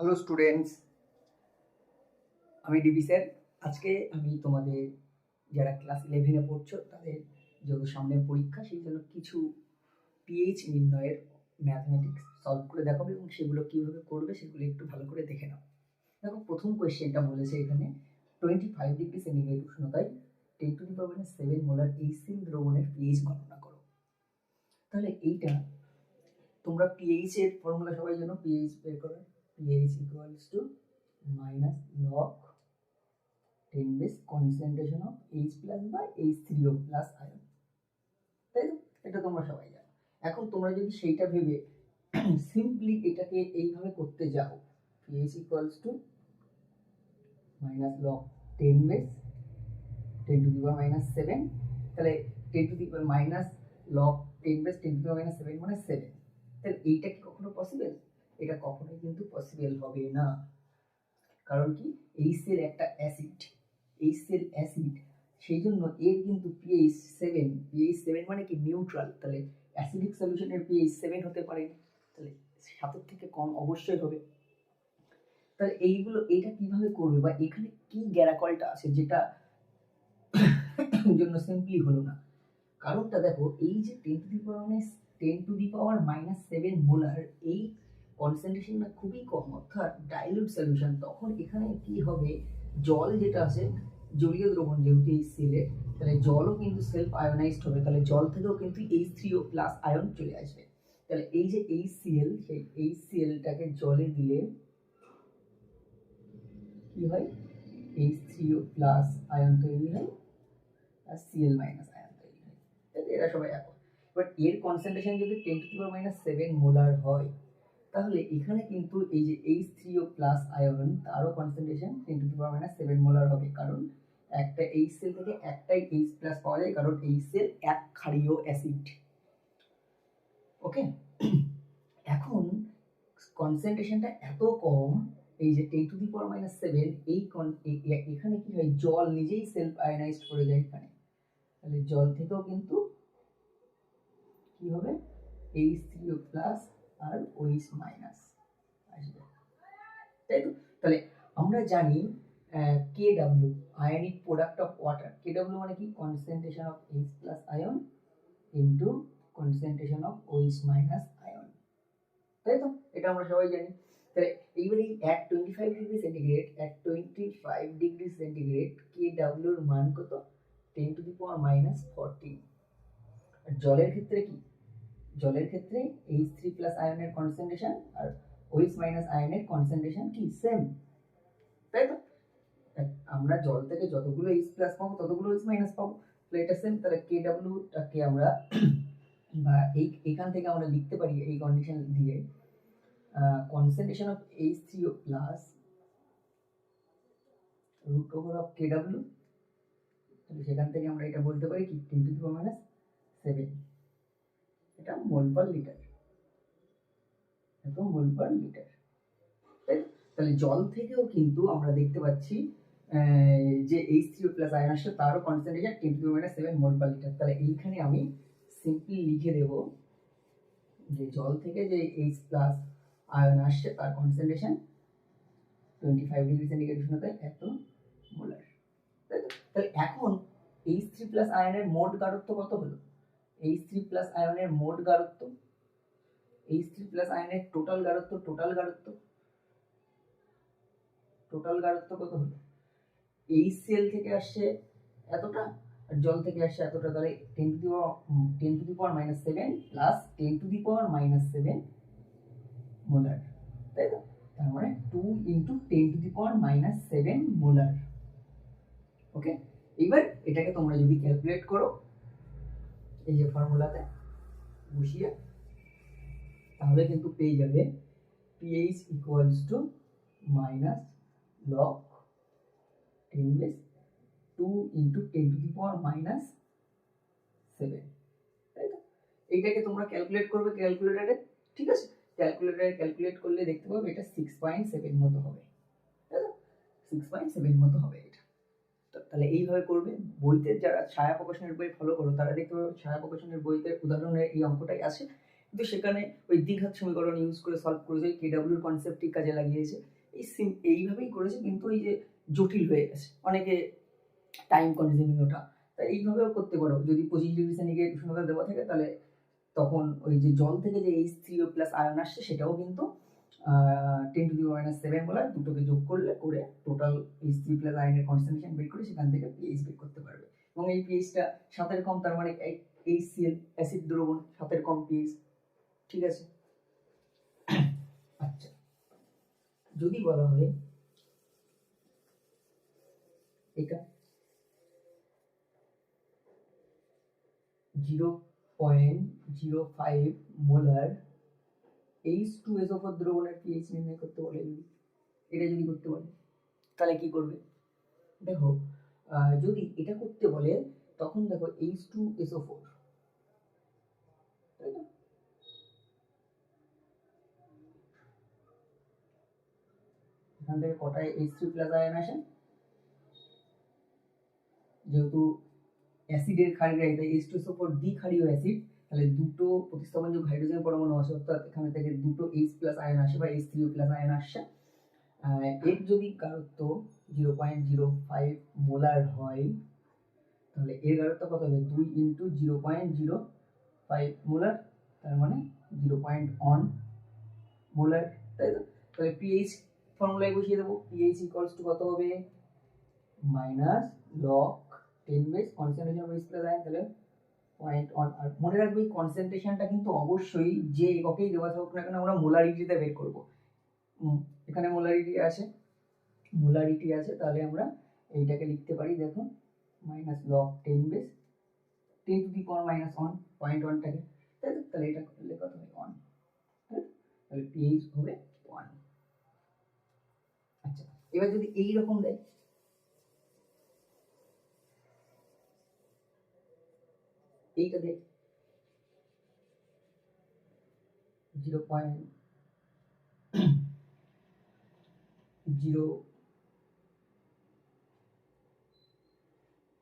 Hello students আমি DB sir. আজকে আমি তোমাদের যারা ক্লাস ইলেভেনে পড়ছো, তাদের যেহেতু সামনে পরীক্ষা, সেই জন্য কিছু পিএইচ নির্ণয়ের ম্যাথমেটিক্স সলভ করে দেখাবো এবং সেগুলো কীভাবে করবে সেগুলো একটু ভালো করে দেখে নাও। দেখো, প্রথম কোয়েশ্চেনটা বলেছে এখানে twenty five degree centigrade উষ্ণতায় ten to the power seven molar HCl দ্রবণের পিএইচ গণনা করো। তাহলে এইটা তোমরা পিএইচ এর ফর্মুলা সবাই জানো পিএইচ বের করো। pH equals to minus log 10 base concentration of H plus by H3O plus ion তাই তো এটা তোমরা সবাই জানো এখন তোমরা যদি সেইটা ভেবে সিম্পলি এটাকে এইভাবে করতে যাও pH equals to minus log 10 base 10 to the power minus 7 তাহলে 10 to the power minus log 10 base 10 to the power minus 7 মানে 7 তাহলে এইটা কি কখনো পসিবল এটা কখনোই কিন্তু পসিবল হবে না। কারণ কি? এই সেল একটা অ্যাসিড এই সেল অ্যাসিড সেই জন্য এর কিন্তু পিএইচ সেভেন পিএইচ সেভেন মানে কি? নিউট্রাল তাহলে অ্যাসিডিক সলিউশনের পিএইচ সেভেন হতে পারে। তাহলে সাতের থেকে কম অবশ্যই হবে। তাহলে এইগুলো এটা কীভাবে করবে বা এখানে কি গ্যারাকলটা আছে যেটা জন্য সিম্পলি হলো না? কারণটা দেখো, এই যে ten to the power ten to the power minus seven molar এই কনসেন্ট্রেশনটা খুবই কম, অর্থাৎ ডাইলুট সলিউশন তখন এখানে কি হবে? জল যেটা আছে, জলীয় দ্রবণ যেহেতু এই সেলে তাহলে জলও কিন্তু সেলফ আয়োনাইজড হবে। তাহলে জল থেকেও কিন্তু থ্রি ও প্লাস আয়ন চলে আসবে। তাহলে এই যে এই সিএল সেই এই সিএলটাকে জলে দিলে কি হয়? এইচ ও প্লাস আয়ন তৈরি হয় আর সিএল মাইনাস আয়ন তৈরি হয়। তাহলে এরা সবাই এখন বাট এর কনসেন্ট্রেশন যদি ten to power minus seven molar হয় তাহলে এখানে কিন্তু এই যে H three O plus ion তারও concentration ten to power minus seven molar হবে। কারণ একটা এইচ সেল থেকে একটাই এইচ প্লাস পাওয়া যায়, কারণ এইচ সেল এক ক্ষারীয় অ্যাসিড ওকে এখন কনসেন্ট্রেশনটা এত কম, এই যে ten to the power minus seven এই এখানে কি হয়? জল নিজেই সেলফ আয়নাইজড করে যায় এখানে। তাহলে জল থেকেও কিন্তু কি হবে? এইচ থ্রি প্লাস আর ওইস মাইনাস আসবে। তাই তো? তাহলে আমরা জানি K W ionic product of water K W মানে কি? Concentration of H plus ion into concentration of OH minus ion তাই তো? এটা আমরা সবাই জানি। তাহলে এইবারে at twenty five degree centigrade at twenty five degree centigrade K ডাব্লিউর মান কত? Ten to the power minus forty আর জলের ক্ষেত্রে কি? জলের ক্ষেত্রে এইচ থ্রি প্লাস আয়নের কনসেন্ট্রেশন আর ওইচ মাইনাস আয়নের কনসেন্ট্রেশন কি? সেম তাই তো? আমরা জল থেকে যতগুলো এইচ প্লাস পাবো, ততগুলো এইচ মাইনাস পাবো। তাহলে এটা সেম তাহলে কে ডাব্লিউটাকে আমরা বা এই, এখান থেকে আমরা লিখতে পারি এই কন্ডিশন দিয়ে concentration of H three plus root over of K W সেখান থেকে আমরা এটা বলতে পারি কি? Ten to the minus seven এটা মোল পার লিটার এত মোল পার লিটার তাহলে জল থেকেও কিন্তু আমরা দেখতে পাচ্ছি যে এইচ থ্রি প্লাস আয়ন আসছে তারও concentration ten to minus seven mole per litre তাহলে এইখানে আমি সিম্পলি লিখে দেব যে জল থেকে যে এইচ প্লাস আয়ন আসছে, তার concentration twenty five degree centigrade উষ্ণতায় এত মোলার তাই তাহলে এখন এইচ থ্রি প্লাস আয়নের মোট গাঢ়ত্ব কত হলো? এইচ থ্রি প্লাস আয়নের মোট গাঢ়ত্ব এইচ থ্রি প্লাস আয়নের টোটাল গাঢ়ত্ব টোটাল গাঢ়ত্ব টোটাল গাঢ়ত্ব কত হলো? এইচ সেল থেকে আসছে এতটা, আর জল থেকে আসছে এতটা, তাহলে ten to the power ten to the power minus seven plus ten to the power minus seven molar তাই তো? তার মানে two into ten to the power minus seven molar okay এবার এটাকে তোমরা যদি ক্যালকুলেট করো এই যে ফর্মুলাতে বসিয়ে, তাহলে কিন্তু পেয়ে যাবে pH equals to minus log ten base two into ten to the power minus seven তাই তো? এইটাকে তোমরা ক্যালকুলেট করবে ক্যালকুলেটারে ঠিক আছে? ক্যালকুলেটারে ক্যালকুলেট করলে দেখতে পাবে এটা সিক্স পয়েন্ট সেভেন মতো হবে, তাই তো? সিক্স পয়েন্ট সেভেন মতো হবে এটা। তাহলে এইভাবে করবে। বইতে যারা ছায়া প্রকাশনের বই ফলো করো, তারা দেখতে পাবে ছায়া প্রকাশনের বইতে উদাহরণের এই অঙ্কটাই আছে। কিন্তু সেখানে ওই দ্বিঘাত সমীকরণ ইউজ করে সলভ করেছে কেডাব্লিউর কনসেপ্টই কাজে লাগিয়েছে। এই সিম এইভাবেই করেছে, কিন্তু ওই যে জটিল হয়ে গেছে। অনেকে টাইম কনজিউমিং ওটা। তা এইভাবেও করতে পারো। যদি পঁচিশ ডিগ্রি সেন্টিগ্রেড উষ্ণতা দেওয়া থাকে, তাহলে তখন ওই যে জল থেকে যে এইচ থ্রি প্লাস আয়ন আসছে, সেটাও কিন্তু ten to the minus seven বলার দুটোকে যোগ করলে করে টোটাল এইচ থ্রি প্লাস আয়নের কনসেন্ট্রেশন বের করে সেখান থেকে পিএইচ বের করতে পারবে। এবং এই পিএইচটা সাতের কম, তার মানে এইচ সিএল অ্যাসিড দ্রবণ, সাতের কম পিএইচ ঠিক আছে? আচ্ছা। যদি বলা হয় এটা zero point zero five molar H two S O four দ্রবণের পিএইচ নির্ণয় করতে বলে যদি। এটা যদি করতে বলে, তাহলে কি করবে? দেখো যদি এটা করতে বলে, তখন দেখো এইচ টু এসও ফোর তাই তো? এখান থেকে কটায় এইচ থ্রি প্লাস আয়ন আসে? যেহেতু অ্যাসিডের ক্ষারগ্রাহিতা H two S O four দ্বিক্ষারীয় acid তাহলে দুটো প্রতিস্থাপনযোগ্য হাইড্রোজেন পরমাণু আসে, অর্থাৎ এখানে থেকে দুটো এইচ প্লাস আয়ন আসে বা এইচ থ্রি প্লাস আয়ন আসছে এর যদি গাঢ়ত্ব zero point zero five molar হয়, তাহলে এর গাঢ়ত্ব কত হবে? দুই into zero point zero five molar তার মানে জিরো পয়েন্ট ওয়ান মোলার তাই তো? তাহলে পিএইচ ফর্মুলায় বসিয়ে দেবো। পিএইচ ইকুয়ালস টু কত হবে? Minus log ten base concentration base plus ion তাহলে পয়েন্ট আর মনে রাখবে এই কনসেন্ট্রেশনটা কিন্তু অবশ্যই যে এককেই দেওয়া থাকুক না কেন আমরা মোলারিটিতে বের করব। এখানে মোলারিটি আছে মোলারিটি আছে, তাহলে আমরা এইটাকে লিখতে পারি দেখো minus log ten base ten to the power minus one point ওয়ানটাকে তাই তো? তাহলে এটা করলে কত হবে ওয়ান তাহলে পিএইচ হবে ওয়ান আচ্ছা এবার যদি এই রকম দেয় এইটা দেখ zero point zero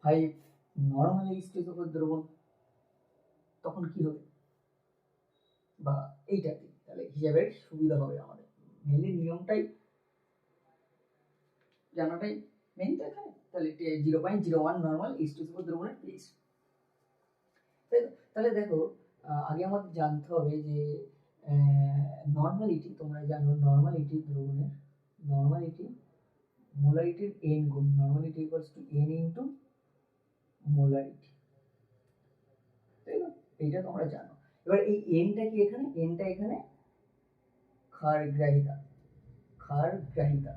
five normal stage উপর দ্রবণ তখন কি হবে? বা এইটা দিই তাহলে হিসাবের সুবিধা হবে আমাদের। মেনলি নিয়মটাই জানাটাই মেন তো এখানে। তাহলে zero point zero one normal উপর দ্রবণের পিএইচ তাহলে দেখো আগে আমাদের জানতে হবে যে নর্মালিটি তোমরা জানো নর্মালিটি দ্রবণের নর্মালিটি মোলারিটির এন গুণ normality equals to N into molarity না? এইটা তোমরা জানো। এবার এই এনটা কি এখানে? এনটা এখানে ক্ষার গ্রাহিতা ক্ষার গ্রাহিতা।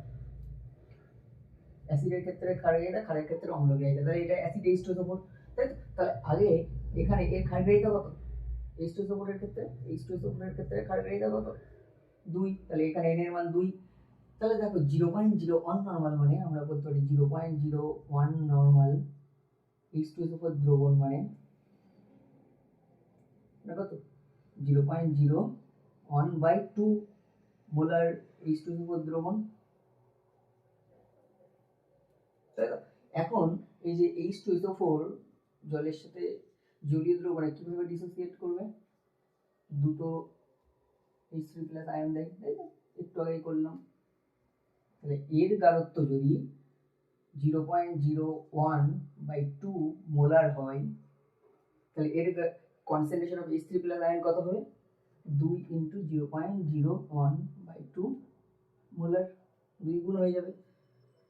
অ্যাসিডের ক্ষেত্রে ক্ষার গ্রাহিতা, ক্ষারের ক্ষেত্রে অম্ল গ্রাহিতা তাহলে এটা অ্যাসিড উপর তাই তাহলে আগে এখানে এর ক্ষার গ্রাহিতা কত? এইচ টু উপরের ক্ষেত্রে? এইচ টু উপরের ক্ষেত্রে ক্ষার গ্রাহিতা কত? দুই। তাহলে এখানে এন এর মান দুই। তাহলে দেখো zero point zero one normal মানে আমরা বলতে পারি zero point zero one normal H two উপর দ্রবণ মানে কত? Zero point zero one by two molar H two উপর দ্রবণ? এখন এই যে এইচ টু ফোর জলের সাথে জলীয় দ্রবণে কীভাবে ডিসোসিয়েট করবে? দুটো এইচ থ্রি প্লাস আয়ন দেয়, তাই তো একটু আগেই করলাম। তাহলে এর গাঢ়ত্ব যদি zero point zero one by two molar হয়, তাহলে এর concentration of H three plus ion কত হবে? দুই into zero point zero one by two molar দুই গুণ হয়ে যাবে।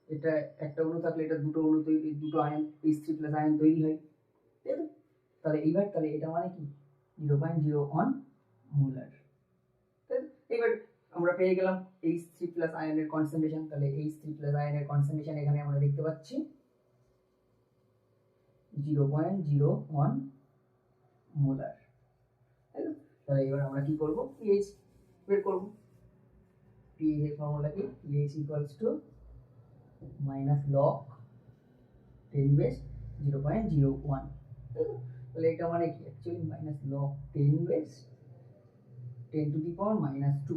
এটা একটা অণু থাকলে এটা দুটো অণু তৈরি দুটো ion H three plus ion তৈরি হয়। তাই তো? তাহলে এইবার তাহলে এটা মানে কি? Zero point zero one molar এবার আমরা পেয়ে গেলাম এইচ থ্রি প্লাস আয়নের কনসেন্ট্রেশন তাহলে এইচ থ্রি প্লাস আয়নের কনসেন্ট্রেশন এখানে আমরা দেখতে পাচ্ছি। Zero point zero one molar তাহলে এবার আমরা কি করব? পিএইচ বের করব। পিএইচ এর ফর্মুলা কি? PH equals to minus log ten base zero point zero one তাহলে এটা মানে কি? Actually minus log ten base ten to the power minus two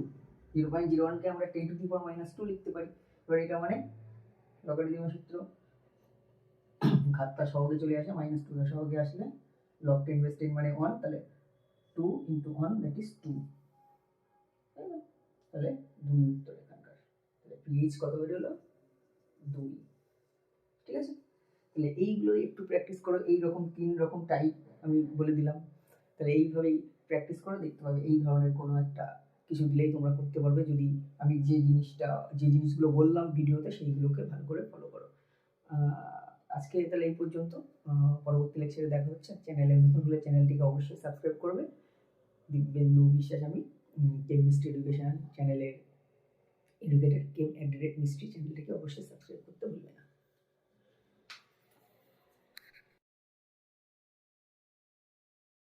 zero point zero ওয়ানকে আমরা ten to the power minus two লিখতে পারি। এবার এটা মানে লগারিদমের সূত্র। ঘাতটা সহগে চলে আসে মাইনাস টু সহগে আসলে লক টেন বেস টেন মানে ওয়ান তাহলে two into one that is two তাহলে দুই উত্তর এখানকার। তাহলে পিএইচ কত বেরোলো দুই। ঠিক আছে? তাহলে এইগুলো একটু প্র্যাকটিস করো এই রকম তিন রকম টাইপ আমি বলে দিলাম। তাহলে এইভাবেই প্র্যাকটিস করো, দেখতে পাবে এই ধরনের কোনো একটা কিছু দিলেই তোমরা করতে পারবে যদি আমি যে জিনিসটা, যে জিনিসগুলো বললাম ভিডিওতে সেইগুলোকে ভালো করে ফলো করো। আজকে তাহলে এই পর্যন্ত। পরবর্তী লেকচারে দেখা হচ্ছে। চ্যানেলে নতুন হলে চ্যানেলটিকে অবশ্যই সাবস্ক্রাইব করবে। দিব্যেন্দু বিশ্বাস আমি কেম মিস্ট্রি এডুকেশন চ্যানেলের এডুকেটেড কেম অ্যাট মিস্ট্রি চ্যানেলটিকে অবশ্যই সাবস্ক্রাইব করতে ভুলবে না।